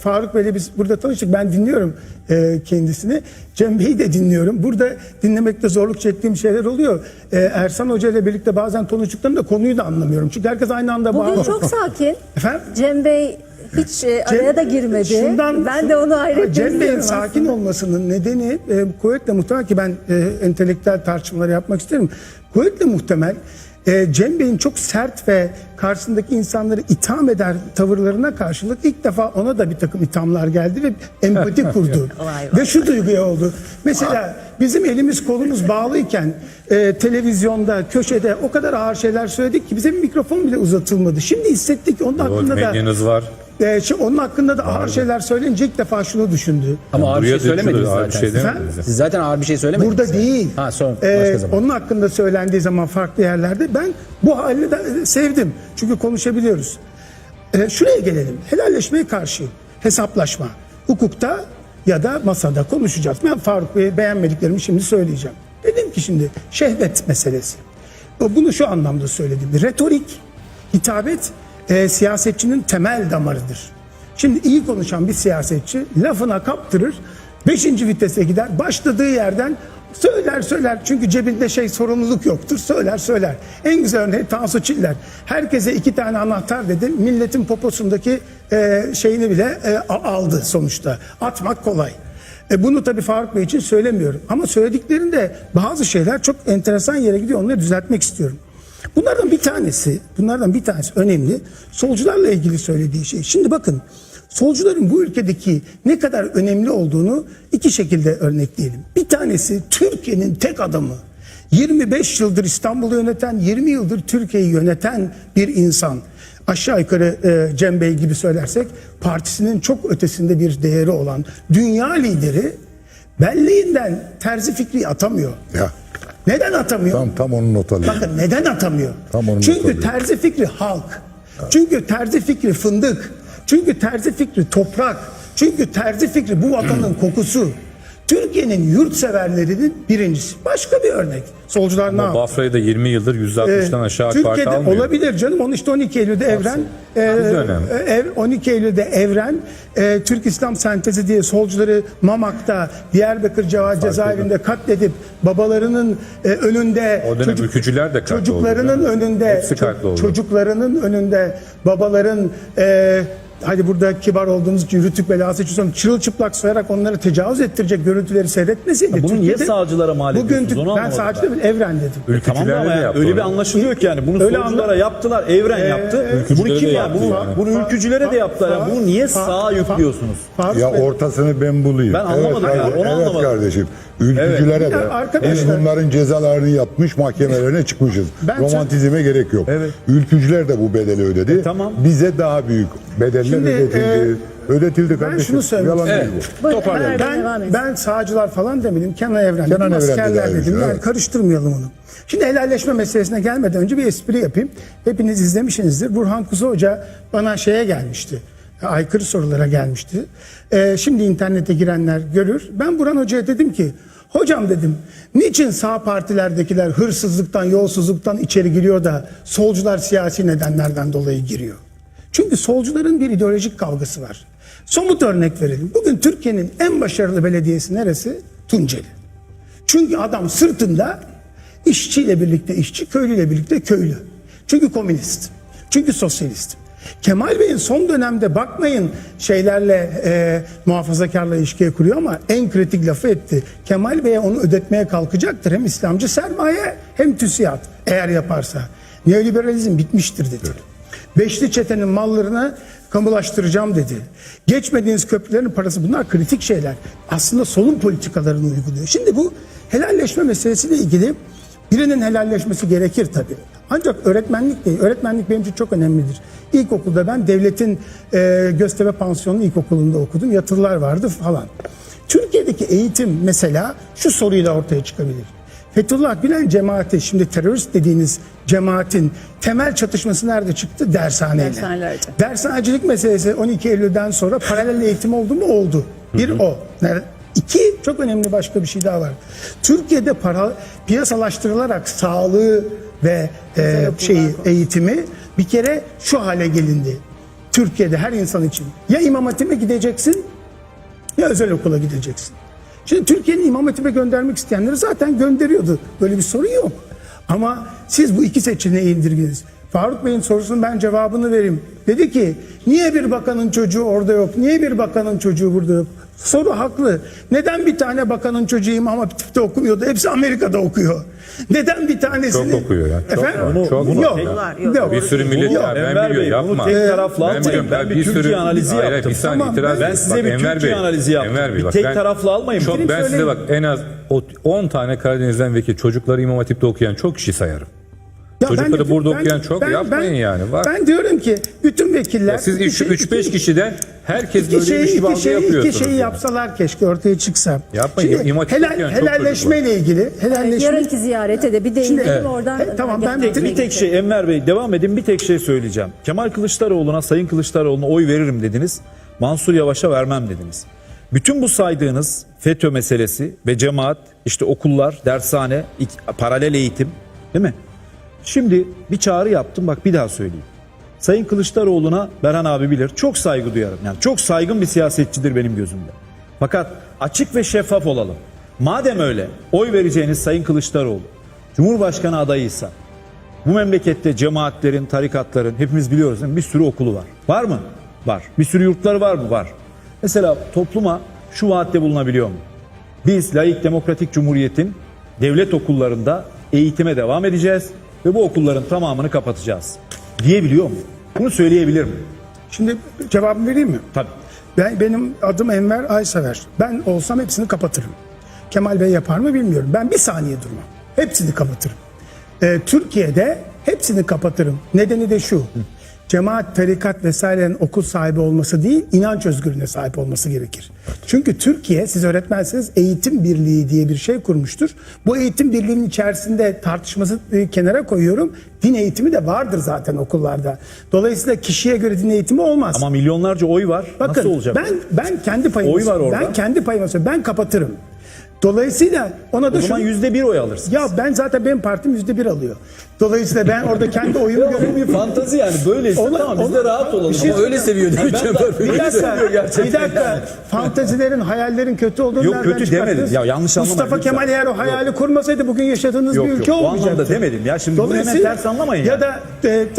Faruk Bey'le biz burada tanıştık. Ben dinliyorum e, kendisini. Cem Bey'i de dinliyorum. Burada dinlemekte zorluk çektiğim şeyler oluyor. E, Ersan Hoca ile birlikte bazen konuştuklarında konuyu da anlamıyorum. Çünkü herkes aynı anda Bugün bağlı. çok sakin. Efendim? Cem Bey hiç e, araya da girmedi. Şundan- ben de onu hayretle Cem Bey'in sakin aslında. olmasının nedeni e, kuvvetle muhtemel ki ben e, entelektüel tartışmaları yapmak isterim. Kuvvetle muhtemel e, Cem Bey'in çok sert ve karşısındaki insanları itham eder tavırlarına karşılık ilk defa ona da bir takım ithamlar geldi ve empati kurdu. Vay ve şu duyguya oldu. Mesela bizim elimiz kolumuz bağlıyken e, televizyonda, köşede o kadar ağır şeyler söyledik ki bize bir mikrofon bile uzatılmadı. Şimdi hissettik ki onun Doğru, hakkında da var. E, şimdi onun hakkında da ağır şeyler söyleyince ilk defa şunu düşündü. Ama ağır bir şey Buraya söylemediniz ağır bir zaten. şey demediniz. Siz zaten ağır bir şey söylemediniz. Burada değil. Ha sonra Ee, başka zaman. onun hakkında söylendiği zaman farklı yerlerde ben bu halini de e, sevdim. Çünkü konuşabiliyoruz. Ee, şuraya gelelim. Helalleşmeye karşı hesaplaşma. Hukukta ya da masada konuşacağız. Ben Faruk Bey'e beğenmediklerimi şimdi söyleyeceğim. Dedim ki şimdi şehvet meselesi. Bunu şu anlamda söyledim. Retorik, hitabet e, siyasetçinin temel damarıdır. Şimdi iyi konuşan bir siyasetçi lafına kaptırır, beşinci vitese gider, başladığı yerden söyler söyler. Çünkü cebinde şey sorumluluk yoktur, söyler söyler. En güzel örneği Tansu Çiller. Herkese iki tane anahtar dedi, milletin poposundaki e, şeyini bile e, aldı sonuçta. Atmak kolay. E bunu tabii Faruk Bey için söylemiyorum. Ama söylediklerinde bazı şeyler çok enteresan yere gidiyor. Onları düzeltmek istiyorum. Bunlardan bir tanesi, bunlardan bir tanesi önemli. Solcularla ilgili söylediği şey. Şimdi bakın, solcuların bu ülkedeki ne kadar önemli olduğunu iki şekilde örnekleyelim. Bir tanesi Türkiye'nin tek adamı. 25 yıldır İstanbul'u yöneten, 20 yıldır Türkiye'yi yöneten bir insan. Aşağı yukarı e, Cem Bey gibi söylersek partisinin çok ötesinde bir değeri olan dünya lideri belleğinden terzi fikri atamıyor. Ya Neden atamıyor? tam tam onu not alayım. Bakın neden atamıyor? Tam onu Çünkü terzi fikri halk. Çünkü terzi fikri fındık. Çünkü terzi fikri toprak. Çünkü terzi fikri bu vatanın kokusu. Türkiye'nin yurtseverlerinin birincisi. Başka bir örnek. Solcular ne yaptı? Bafra'yı da 20 yıldır %60'dan aşağı AK Parti Türkiye'de almıyor. olabilir canım. Onun işte 12 Eylül'de Evren e, e, ev, 12 Eylül'de Evren e, Türk İslam Sentezi diye solcuları Mamak'ta Diyarbakır Ceva cezaevinde katledip babalarının e, önünde O dönem ülkücüler de oldu, çocuklarının mi? önünde ço- oldu. çocuklarının önünde babaların e, hadi burada kibar olduğumuz için rütük belası için çırılçıplak soyarak onlara tecavüz ettirecek görüntüleri seyretmeseydi. bunu niye sağcılara mal Bugün ediyorsunuz? Onu ben sağcı değilim, Evren dedim. Tamam da ama de yani öyle bir anlaşılıyor ki yani bunu Öyle solculara anla- yaptılar, evren yaptı. bunu kim ya? yaptı Bunu, yani. bunu ülkücülere de yaptılar. Yani bunu niye sağa yüklüyorsunuz? Ya ortasını ben bulayım. Ben anlamadım evet, ya, onu evet anlamadım. kardeşim. Ülkücülere Ya de arkadaşlar- biz bunların cezalarını yapmış mahkemelerine çıkmışız. Ben Romantizme gerek yok. Evet. Ülkücüler de bu bedeli ödedi. tamam. Bize daha büyük bedeller Şimdi, ödetildi. ödetildi ben kardeşim. şunu söyleyeyim. Yalan Evet. değil bu. Toparlayalım. Ben, ben sağcılar falan demedim. Kenan Evren Kenan dedim. Askerler dedim. Yani evet. karıştırmayalım onu. Şimdi helalleşme meselesine gelmeden önce bir espri yapayım. Hepiniz izlemişsinizdir. Burhan Kuzu Hoca bana şeye gelmişti. Aykırı sorulara gelmişti. Ee, şimdi internete girenler görür. Ben Burhan Hoca'ya dedim ki Hocam dedim niçin sağ partilerdekiler hırsızlıktan, yolsuzluktan içeri giriyor da solcular siyasi nedenlerden dolayı giriyor? Çünkü solcuların bir ideolojik kavgası var. Somut örnek verelim. Bugün Türkiye'nin en başarılı belediyesi neresi? Tunceli. Çünkü adam sırtında işçiyle birlikte işçi, köylüyle birlikte köylü. Çünkü komünist. Çünkü sosyalist. Kemal Bey'in son dönemde bakmayın şeylerle e, muhafazakarla ilişkiye kuruyor ama en kritik lafı etti. Kemal Bey'e onu ödetmeye kalkacaktır. Hem İslamcı sermaye hem TÜSİAD eğer yaparsa. Neoliberalizm bitmiştir dedi. Beşli çetenin mallarını kamulaştıracağım dedi. Geçmediğiniz köprülerin parası bunlar kritik şeyler. Aslında solun politikalarını uyguluyor. Şimdi bu helalleşme meselesiyle ilgili birinin helalleşmesi gerekir tabii. Ancak öğretmenlik değil. Öğretmenlik benim için çok önemlidir. İlkokulda ben devletin e, Göztepe Pansiyonu'nun ilkokulunda okudum. Yatırlar vardı falan. Türkiye'deki eğitim mesela şu soruyla ortaya çıkabilir. Fethullah Gülen cemaati şimdi terörist dediğiniz cemaatin temel çatışması nerede çıktı? Dershaneyle. Dershanelerde. Dershanecilik meselesi 12 Eylül'den sonra paralel eğitim oldu mu? Oldu. Bir o. İki çok önemli başka bir şey daha var. Türkiye'de para piyasalaştırılarak sağlığı ve e, şeyi eğitimi bir kere şu hale gelindi. Türkiye'de her insan için. Ya İmam Hatip'e gideceksin ya özel okula gideceksin. Şimdi Türkiye'nin İmam Hatip'e göndermek isteyenleri zaten gönderiyordu. Böyle bir sorun yok. Ama siz bu iki seçeneği indirginiz. Faruk Bey'in sorusunun ben cevabını vereyim. Dedi ki niye bir bakanın çocuğu orada yok? Niye bir bakanın çocuğu burada yok? Soru haklı. Neden bir tane bakanın çocuğu İmam Hatip'te okumuyordu? Hepsi Amerika'da okuyor. Neden bir tanesini... Çok okuyor ya, çok Efendim? var, çok yok. var. Yok. yok. Bir sürü millet Yok. ya ben Enver Bey, biliyorum bunu yapma. tek taraflı Ben almayın. biliyorum, Ben bir bir Türkiye sürü- analizi Hayır, yaptım. bir saniye Tamam, itiraz ben size Bak, bir Enver Türkiye Bey, analizi yaptım. Enver Bey, Bir bak, tek ben- taraflı almayın. Çok, Benim ben size bak en az o- 10 tane Karadeniz'den vekil çocukları İmam Hatip'te okuyan çok kişi sayarım. Çocukları burada ben- okuyan çok ben- yapmayın ben- yani. Var. Ben diyorum ki bütün vekiller... Ya siz iki şey- 3-5 iki- kişiden herkes İki böyleymiş şeyi, gibi iki şeyi, yapıyorsunuz. iki şeyi yani. yapsalar keşke ortaya çıksa. Yapmayın, Şimdi Hatip'te helal, helalleşme ile ilgili. Helalleşme, Yarınki ziyarete de bir değinelim oradan. He, tamam, ben bir Bir tek şey Enver Bey devam edin bir tek şey söyleyeceğim. Kemal Kılıçdaroğlu'na Sayın Kılıçdaroğlu'na oy veririm dediniz. Mansur Yavaş'a vermem dediniz. Bütün bu saydığınız FETÖ meselesi ve cemaat işte okullar, dershane, paralel eğitim değil mi? Şimdi bir çağrı yaptım bak bir daha söyleyeyim. Sayın Kılıçdaroğlu'na Berhan abi bilir çok saygı duyarım. Yani çok saygın bir siyasetçidir benim gözümde. Fakat açık ve şeffaf olalım. Madem öyle oy vereceğiniz Sayın Kılıçdaroğlu Cumhurbaşkanı adayıysa bu memlekette cemaatlerin, tarikatların hepimiz biliyoruz değil mi? bir sürü okulu var. Var mı? Var. Bir sürü yurtları var mı? Var. Mesela topluma şu vaatte bulunabiliyor mu? Biz layık demokratik cumhuriyetin devlet okullarında eğitime devam edeceğiz ve bu okulların tamamını kapatacağız. Diyebiliyor mu? Bunu söyleyebilir mi? Şimdi cevabımı vereyim mi? Tabii. Ben, benim adım Enver Aysever. Ben olsam hepsini kapatırım. Kemal Bey yapar mı bilmiyorum. Ben bir saniye durmam. Hepsini kapatırım. Ee, Türkiye'de hepsini kapatırım. Nedeni de şu. Cemaat, tarikat vesairenin okul sahibi olması değil, inanç özgürlüğüne sahip olması gerekir. Çünkü Türkiye, siz öğretmensiniz, eğitim birliği diye bir şey kurmuştur. Bu eğitim birliğinin içerisinde tartışması kenara koyuyorum. Din eğitimi de vardır zaten okullarda. Dolayısıyla kişiye göre din eğitimi olmaz. Ama milyonlarca oy var. Bakın Nasıl olacak? ben ben kendi payımı Oy var orada. ben kendi payımı. Ben kapatırım. Dolayısıyla ona da o zaman yüzde bir oy alırsın. ya ben zaten benim partim yüzde bir alıyor. Dolayısıyla ben orada kendi oyumu görüyorum. bir fantazi yani böyleyse Ona- tamam biz de rahat olalım. şey Ama öyle seviyor değil mi? Bir dakika, bir dakika. Fantezilerin, hayallerin kötü olduğunu Yok, nereden kötü çıkarttınız? demedim. Ya yanlış anlamayın Mustafa. Kemal eğer o hayali kurmasaydı bugün yaşadığınız Yok, bir ülke yok, o olmayacaktı. anlamda demedim ya. Şimdi bunu hemen ters anlamayın Ya yani. da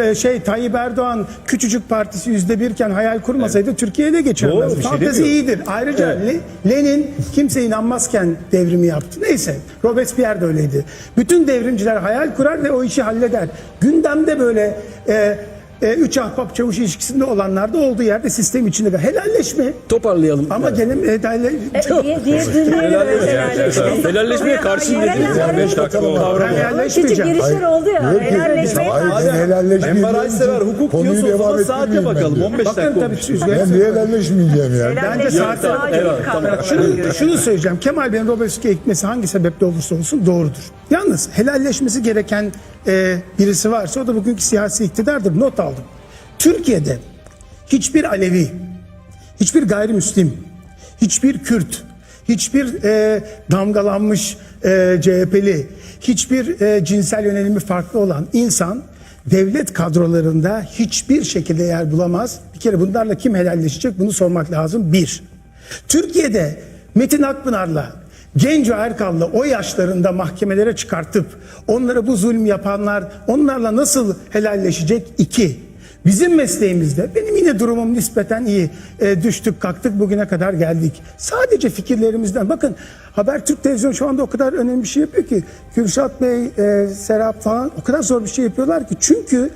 e, e, şey Tayyip Erdoğan küçücük partisi yüzde birken hayal kurmasaydı Türkiye'de geçirmez. Doğru, bir şey Fantezi demiyorum. iyidir. Ayrıca Le- Lenin kimse inanmazken devrimi yaptı. Neyse Robespierre de öyleydi. Bütün devrimciler hayal kurar ve o işi halleder. Gündemde böyle e, e, üç ahbap çavuş ilişkisinde olanlar da olduğu yerde sistem içinde. Helalleşme. Toparlayalım. Ama gelin helalleşme. E, diye, diye. Helalleşme. Helalleşmeye karşıyım dediniz. Yerel- 5 dakika oldu. Küçük Helalleşmeyeceğim. girişler oldu ya. Helalleşmeye hayır karşı. ben helalleşmeyeceğim. Enver Aysever hukuk Konuyu diyorsa o devam zaman saate bakalım. diyor. 15 Bakın dakika tabii siz- Ben niye helalleşmeyeceğim ya? Bence saat Şunu, şunu söyleyeceğim. Kemal Bey'in Robespierre gitmesi hangi sebeple olursa olsun doğrudur. Yalnız helalleşmesi gereken e, birisi varsa o da bugünkü siyasi iktidardır. Not aldım. Türkiye'de hiçbir Alevi, hiçbir gayrimüslim, hiçbir Kürt, hiçbir e, damgalanmış e, CHP'li, hiçbir e, cinsel yönelimi farklı olan insan devlet kadrolarında hiçbir şekilde yer bulamaz. Bir kere bunlarla kim helalleşecek bunu sormak lazım. Bir. Türkiye'de Metin Akpınar'la Genco Erkal'la o yaşlarında mahkemelere çıkartıp onlara bu zulüm yapanlar onlarla nasıl helalleşecek? İki. Bizim mesleğimizde benim yine durumum nispeten iyi. E, düştük kalktık bugüne kadar geldik. Sadece fikirlerimizden bakın Habertürk Televizyon şu anda o kadar önemli bir şey yapıyor ki Kürşat Bey, e, Serap falan o kadar zor bir şey yapıyorlar ki çünkü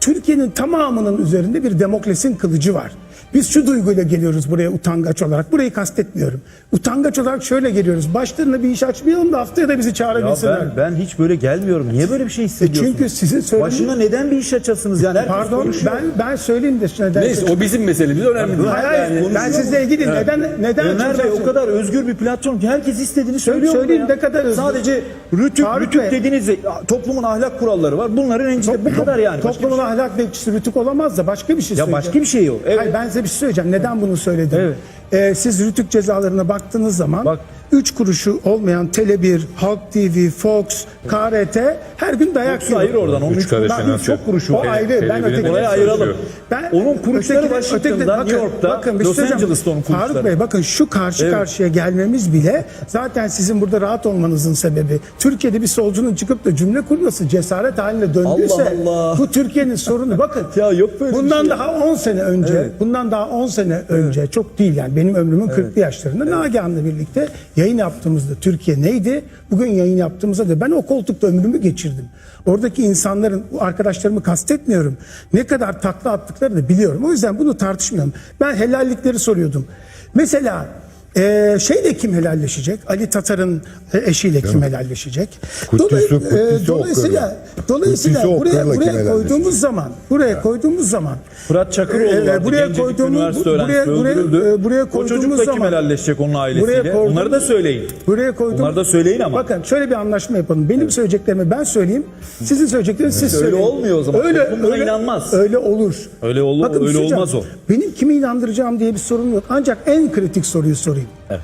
Türkiye'nin tamamının üzerinde bir demokrasinin kılıcı var. Biz şu duyguyla geliyoruz buraya utangaç olarak. Burayı kastetmiyorum. Utangaç olarak şöyle geliyoruz. Başlarına bir iş açmayalım da haftaya da bizi Ya çağırabilsinler. ben, ben hiç böyle gelmiyorum. Niye böyle bir şey hissediyorsunuz? E çünkü sizin söylediğiniz- Başına neden bir iş açasınız yani? Pardon konuşuyor. ben ben söyleyeyim de neden. Neyse o bizim meselemiz önemli değil. Hayır, hayır, Yani- ben sizle ilgili neden neden Ömer Bey o kadar özgür bir platform ki herkes istediğini söylüyor. söyleyeyim, ne kadar özgür. Sadece rütük, Faruk rütük Bey. dediğiniz toplumun ahlak kuralları var. Bunların rencide bu kadar yani. Toplumun ahlak bekçisi rütük olamaz da başka bir şey Ya söyleyeceğim. başka bir şey o. Evet. Hayır, ben size bir şey söyleyeceğim. Neden bunu söyledim? Evet. Ee, siz rütük cezalarına baktığınız zaman Bak. Üç kuruşu olmayan Tele1, Halk TV, Fox, KRT her gün dayak Yoksa ayır oradan. Onun Üç kardeşin nasıl? çok kuruşu O ayrı. Ben öteki Oraya ayıralım. Ben Onun kuruşları Washington'da, New York'ta, bir Los şey söyleyeceğim. Angeles'ta onun kuruşları. Faruk Bey bakın şu karşı Evet. karşıya gelmemiz bile zaten sizin burada rahat olmanızın sebebi. Türkiye'de bir solcunun çıkıp da cümle kurması cesaret haline döndüyse Allah Allah. bu Türkiye'nin sorunu. Bakın Ya yok böyle bir bundan şey. daha 10 sene önce, bundan daha 10 sene önce çok değil yani benim ömrümün 40'lı yaşlarında Nagihan'la birlikte yayın yaptığımızda Türkiye neydi? Bugün yayın yaptığımızda da ben o koltukta ömrümü geçirdim. Oradaki insanların, arkadaşlarımı kastetmiyorum. Ne kadar takla attıkları da biliyorum. O yüzden bunu tartışmıyorum. Ben helallikleri soruyordum. Mesela e, şeyle kim helalleşecek? Ali Tatar'ın eşiyle kim helalleşecek? Kutlisi- Dolay- e, dolayısıyla dolayısıyla Kutlisi buraya, buraya koyduğumuz zaman buraya koyduğumuz zaman Fırat Çakıroğlu e, vardı. buraya Gencecik koyduğumuz üniversite buraya öğrencisi buraya, öldürüldü. e, buraya o çocuk koyduğumuz da kim zaman helalleşecek onun ailesiyle? Buraya Onları da söyleyin. Buraya koyduğum, Onları da söyleyin ama. Bakın şöyle bir anlaşma yapalım. Benim söyleyeceklerimi ben söyleyeyim. Sizin söyleyeceklerinizi siz Öyle söyleyin. olmuyor o zaman. Toplum buna inanmaz. Öyle olur. Öyle ol- öyle şey olmaz o. Benim kimi inandıracağım diye bir sorun yok. Ancak en kritik soruyu sorayım. Evet.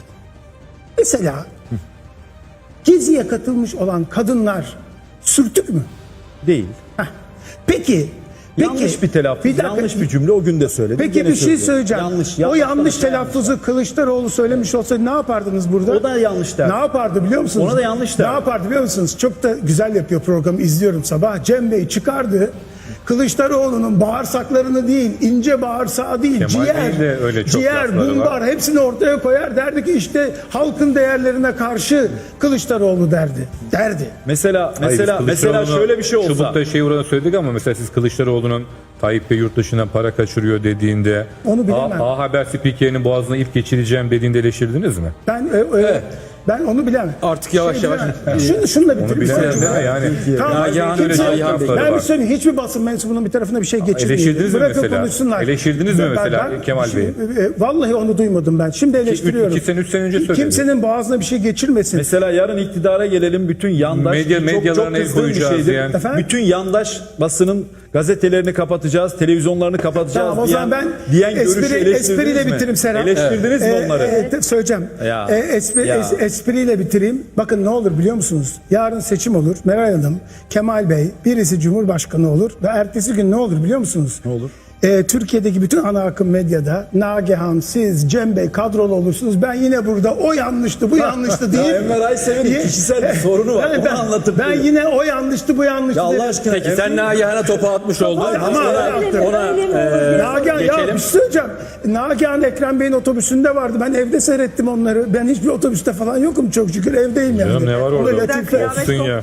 Mesela Gezi'ye katılmış olan kadınlar sürtük mü? Değil. Heh. Peki. Peki. yanlış bir telaffuz, dakika. yanlış bir cümle o gün de söyledim. Peki gene bir şey söylüyorum. söyleyeceğim. Yanlış. o yanlış yanlış telaffuzu Kılıçdaroğlu söylemiş olsaydı ne yapardınız burada? O da yanlış der. Ne yapardı biliyor musunuz? Ona da yanlış der. Ne yapardı biliyor musunuz? Çok da güzel yapıyor programı izliyorum sabah. Cem Bey çıkardı. Kılıçdaroğlu'nun bağırsaklarını değil, ince bağırsağı değil, Kemal ciğer, de öyle çok ciğer, bumbar hepsini ortaya koyar. Derdi ki işte halkın değerlerine karşı Kılıçdaroğlu derdi. Derdi. Mesela Hayır, mesela mesela Kılıçdaroğlu'na şöyle bir şey olsa. Çubuk'ta şey uğruna söyledik ama mesela siz Kılıçdaroğlu'nun Tayyip Bey yurt dışından para kaçırıyor dediğinde Onu bilemem. A, A Haber spikerinin boğazına ip geçireceğim dediğinde eleştirdiniz mi? Ben e, e, ben onu bilemem. Artık yavaş yavaş- bilemem. Şunu şunla bitireyim. bilemem mi? Yani Tamam, Nagihan kimse- öyle Nagihan Ben bir var. söyleyeyim. Hiçbir basın mensubunun bir tarafına bir şey geçirmeyin. eleştirdiniz mi Bırakın mesela? konuşsunlar. Eleştirdiniz mi mesela Kemal Bey'i? Şimdi, e, Vallahi onu duymadım ben. Şimdi eleştiriyorum. iki sene, üç sene önce söyledim. Kimsenin boğazına bir şey geçirmesin. Mesela yarın iktidara gelelim bütün yandaş Medya- çok, çok medyalarına el kızdığım bir koyacağız şeydir. diyen- Efendim? Bütün yandaş basının gazetelerini kapatacağız, televizyonlarını kapatacağız Tamam o diyen, zaman ben diyen görüşü espri, eleştirdiniz espriyle mi? bitireyim Serap. Eleştirdiniz mi Ee, onları? e, te- söyleyeceğim. Ya. E, espri, Ya. es- espriyle bitireyim. Bakın ne olur biliyor musunuz? Yarın seçim olur. Meral Hanım, Kemal Bey birisi Cumhurbaşkanı olur. Ve ertesi gün ne olur biliyor musunuz? Ne olur? Ee, Türkiye'deki bütün ana akım medyada Nagihan, siz, Cem Bey kadrolu olursunuz. Ben yine burada o yanlıştı, bu yanlıştı deyip... Enver Aysever'in kişisel bir sorunu var. Yani Onu anlatıp Ben duruyor. yine o yanlıştı, bu yanlıştı. Ya Allah aşkına. Peki sen Nagihan'a topu atmış oldun. Ama ona, mi? ona mi? e, Nagihan ya geçelim. bir şey söyleyeceğim. Nagihan Ekrem Bey'in otobüsünde vardı. Ben evde seyrettim onları. Ben hiçbir otobüste falan yokum çok şükür evdeyim yani. Canım ne var orada? Olsun ya.